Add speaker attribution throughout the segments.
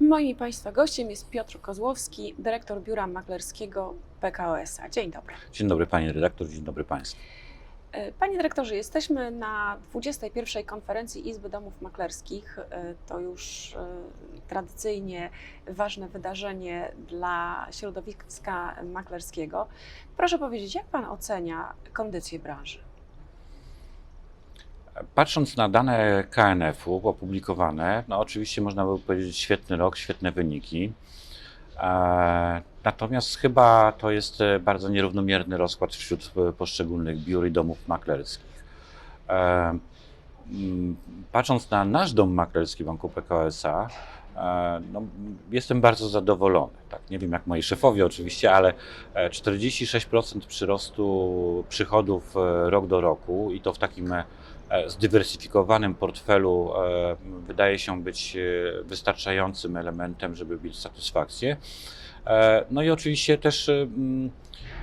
Speaker 1: Moim Państwa gościem jest Piotr Kozłowski, dyrektor biura maklerskiego PKOS-a. Dzień dobry.
Speaker 2: Dzień dobry Pani redaktor, dzień dobry Państwu.
Speaker 1: E, Panie dyrektorze, jesteśmy na 21. konferencji Izby Domów Maklerskich. E, To już e, tradycyjnie ważne wydarzenie dla środowiska maklerskiego. Proszę powiedzieć, jak Pan ocenia kondycję branży?
Speaker 2: Patrząc na dane KNF-u opublikowane, no oczywiście można by powiedzieć świetny rok, świetne wyniki. E, Natomiast chyba to jest e, bardzo nierównomierny rozkład wśród e, poszczególnych biur i domów maklerskich. Mm, Patrząc na nasz dom maklerski Banku PKS-a, e, no, jestem bardzo zadowolony. Tak, nie wiem jak moi szefowie oczywiście, ale e, 46% przyrostu przychodów rok do roku i to w takim zdywersyfikowanym portfelu e, wydaje się być e, wystarczającym elementem, żeby mieć satysfakcję. E, No i oczywiście też e,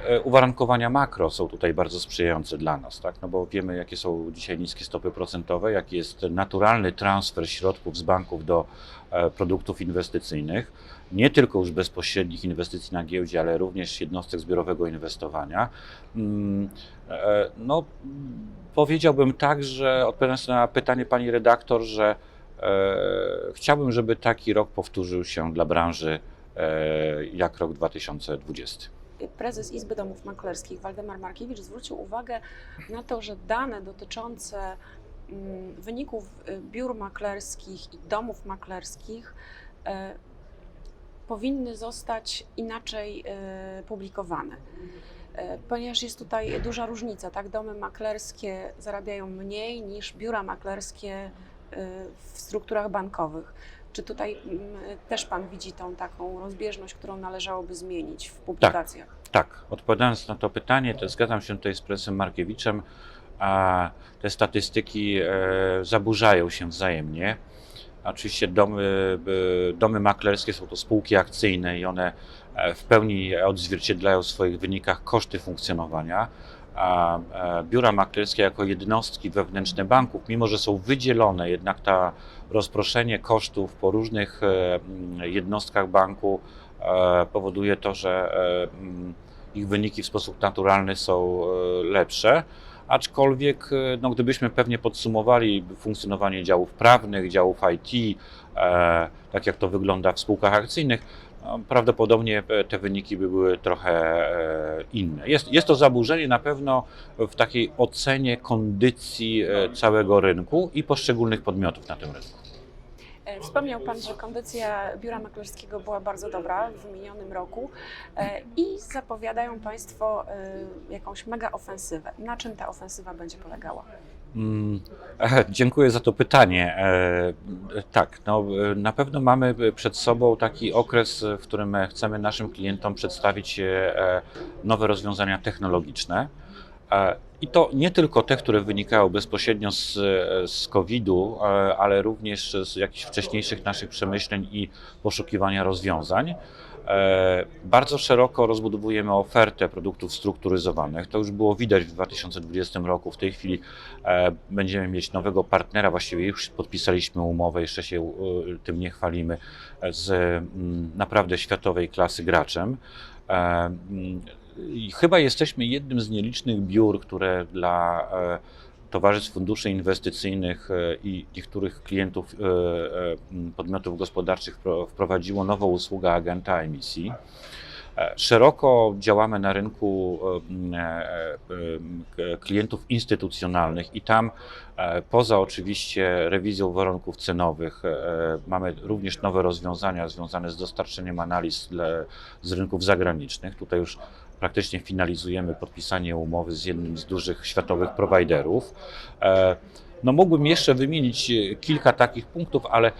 Speaker 2: e, uwarunkowania makro są tutaj bardzo sprzyjające dla nas, tak? no bo wiemy jakie są dzisiaj niskie stopy procentowe, jaki jest naturalny transfer środków z banków do e, produktów inwestycyjnych, nie tylko już bezpośrednich inwestycji na giełdzie, ale również jednostek zbiorowego inwestowania. Mm, e, No, powiedziałbym tak, że odpowiadając na pytanie pani redaktor, że e, chciałbym, żeby taki rok powtórzył się dla branży e, jak rok 2020.
Speaker 1: Prezes Izby Domów Maklerskich Waldemar Markiewicz zwrócił uwagę na to, że dane dotyczące mm, wyników y, biur maklerskich i domów maklerskich e, powinny zostać inaczej e, publikowane. E, Ponieważ jest tutaj duża różnica, tak? Domy maklerskie zarabiają mniej niż biura maklerskie e, w strukturach bankowych. Czy tutaj mm, też Pan widzi tą taką rozbieżność, którą należałoby zmienić w publikacjach?
Speaker 2: Tak, odpowiadając na to pytanie, to zgadzam się tutaj z prezesem Markiewiczem, a te statystyki zaburzają się wzajemnie. Oczywiście domy, domy maklerskie są to spółki akcyjne i one e, w pełni odzwierciedlają w swoich wynikach koszty funkcjonowania, a e, biura maklerskie jako jednostki wewnętrzne banków, mimo że są wydzielone, jednak ta rozproszenie kosztów po różnych e, mm, jednostkach banku powoduje to, że mm, ich wyniki w sposób naturalny są lepsze. Aczkolwiek, e, no, gdybyśmy pewnie podsumowali funkcjonowanie działów prawnych, działów IT, e, tak jak to wygląda w spółkach akcyjnych, no, prawdopodobnie e, te wyniki by były trochę e, inne. Jest, jest to zaburzenie na pewno w takiej ocenie kondycji e, całego rynku i poszczególnych podmiotów na tym rynku.
Speaker 1: E, Wspomniał Pan, że kondycja biura maklerskiego była bardzo dobra w minionym roku e, i zapowiadają Państwo e, jakąś mega ofensywę. Na czym ta ofensywa będzie polegała?
Speaker 2: Mm, Dziękuję za to pytanie. Tak, no, na pewno mamy przed sobą taki okres, w którym chcemy naszym klientom przedstawić nowe rozwiązania technologiczne. I to nie tylko te, które wynikają bezpośrednio z, z COVID-u, ale również z jakichś wcześniejszych naszych przemyśleń i poszukiwania rozwiązań. E, Bardzo szeroko rozbudowujemy ofertę produktów strukturyzowanych. To już było widać w 2020 roku. W tej chwili e, będziemy mieć nowego partnera, właściwie już podpisaliśmy umowę, jeszcze się e, tym nie chwalimy, z mm, naprawdę światowej klasy graczem. Chyba jesteśmy jednym z nielicznych biur, które dla e, towarzystw funduszy inwestycyjnych e, i niektórych klientów e, podmiotów gospodarczych wpro- wprowadziło nową usługę agenta emisji. Szeroko działamy na rynku e, klientów instytucjonalnych i tam e, poza oczywiście rewizją warunków cenowych e, mamy również nowe rozwiązania związane z dostarczeniem analiz z rynków zagranicznych. Tutaj już praktycznie finalizujemy podpisanie umowy z jednym z dużych światowych prowajderów. No mógłbym jeszcze wymienić kilka takich punktów, ale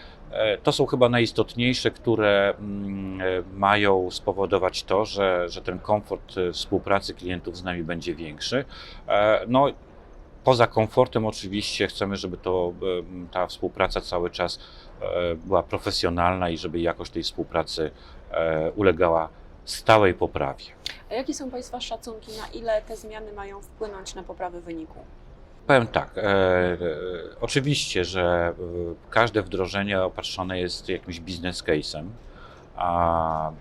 Speaker 2: to są chyba najistotniejsze, które mm, e, mają spowodować to, że, że ten komfort e, współpracy klientów z nami będzie większy. E, No, poza komfortem oczywiście chcemy, żeby to, e, ta współpraca cały czas e, była profesjonalna i żeby jakość tej współpracy e, ulegała stałej poprawie.
Speaker 1: A jakie są Państwa szacunki, na ile te zmiany mają wpłynąć na poprawę wyniku?
Speaker 2: Powiem tak. E, e, oczywiście, że e, każde wdrożenie opatrzone jest jakimś biznes case'em, a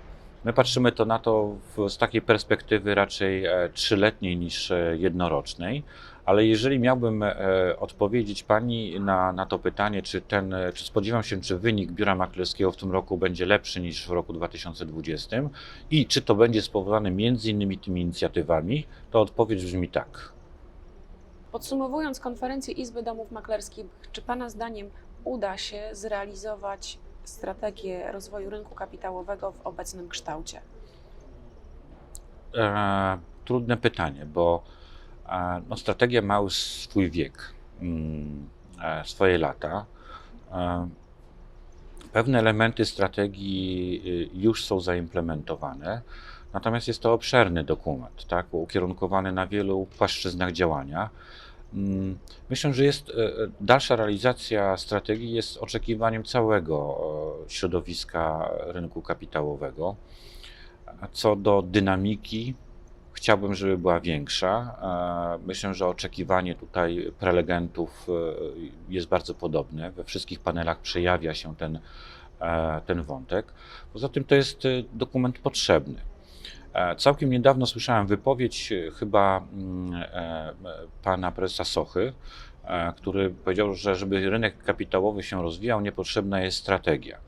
Speaker 2: my patrzymy to na to w, z takiej perspektywy raczej e, trzyletniej niż jednorocznej. Ale jeżeli miałbym e, odpowiedzieć Pani na, na to pytanie, czy, ten, czy spodziewam się, czy wynik biura maklerskiego w tym roku będzie lepszy niż w roku 2020 i czy to będzie spowodowane między innymi tymi inicjatywami, to odpowiedź brzmi tak.
Speaker 1: Podsumowując konferencję Izby Domów Maklerskich, czy Pana zdaniem uda się zrealizować strategię rozwoju rynku kapitałowego w obecnym kształcie?
Speaker 2: E, trudne pytanie, bo e, no, strategia ma swój wiek, mm, e, swoje lata. E, pewne elementy strategii y, już są zaimplementowane, natomiast jest to obszerny dokument, tak, ukierunkowany na wielu płaszczyznach działania. Mm, Myślę, że jest e, e, dalsza realizacja strategii jest oczekiwaniem całego e, środowiska rynku kapitałowego. Co do dynamiki, chciałbym, żeby była większa. Myślę, że oczekiwanie tutaj prelegentów jest bardzo podobne. We wszystkich panelach przejawia się ten, ten wątek. Poza tym to jest dokument potrzebny. E, Całkiem niedawno słyszałem wypowiedź e, chyba mm, e, pana prezesa Sochy, który powiedział, że żeby rynek kapitałowy się rozwijał, niepotrzebna jest strategia.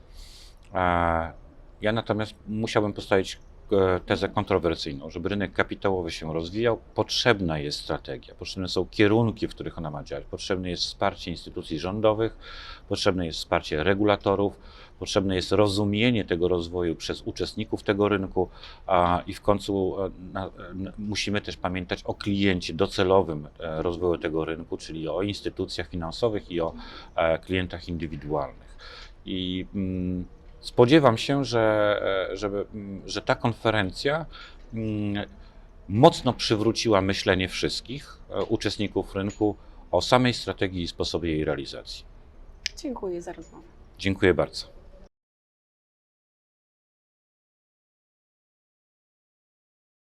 Speaker 2: Ja natomiast musiałbym postawić tezę kontrowersyjną. Żeby rynek kapitałowy się rozwijał, potrzebna jest strategia, potrzebne są kierunki, w których ona ma działać, potrzebne jest wsparcie instytucji rządowych, potrzebne jest wsparcie regulatorów, potrzebne jest rozumienie tego rozwoju przez uczestników tego rynku a, i w końcu e, musimy też pamiętać o kliencie docelowym e, rozwoju tego rynku, czyli o instytucjach finansowych i o e, klientach indywidualnych. I mm, spodziewam się, że, e, mm, że ta konferencja mocno przywróciła myślenie wszystkich e, uczestników rynku o samej strategii i sposobie jej realizacji.
Speaker 1: Dziękuję za rozmowę.
Speaker 2: Dziękuję bardzo.